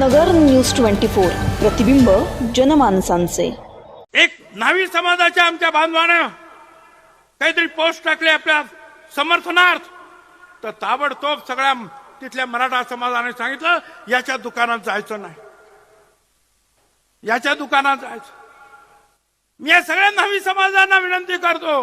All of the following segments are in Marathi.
नगर न्यूज ट्वेंटी फोर प्रतिबिंब जनमानसांचे. एक न्हावी समाजाच्या आमच्या बांधवानं काहीतरी पोस्ट टाकले आपल्या समर्थनार्थ. तर ताबडतोब सगळ्या तिथल्या मराठा समाजाने सांगितलं याच्या दुकानात जायचं नाही. याच्या दुकानात जायचं. मी या सगळ्या न्हावी समाजांना विनंती करतो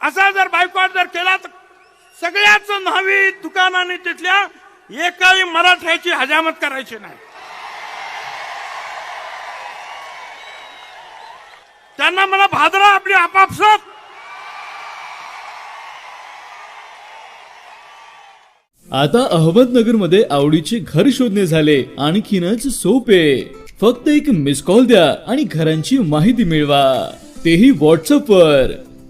असा जर बायकॉट जर केला तर सगळ्याच न्हावी दुकानाने तिथल्या एकाही मराठ्याची हजामत करायची नाही. त्यांना मला भादरा आपली आपापसात. आता अहमदनगरमध्ये आवडीचे घर शोधणे झाले. आणखीनच सोपे. फक्त एक मिस कॉल द्या आणि घरांची माहिती मिळवा. तेही व्हॉट्सअप वर.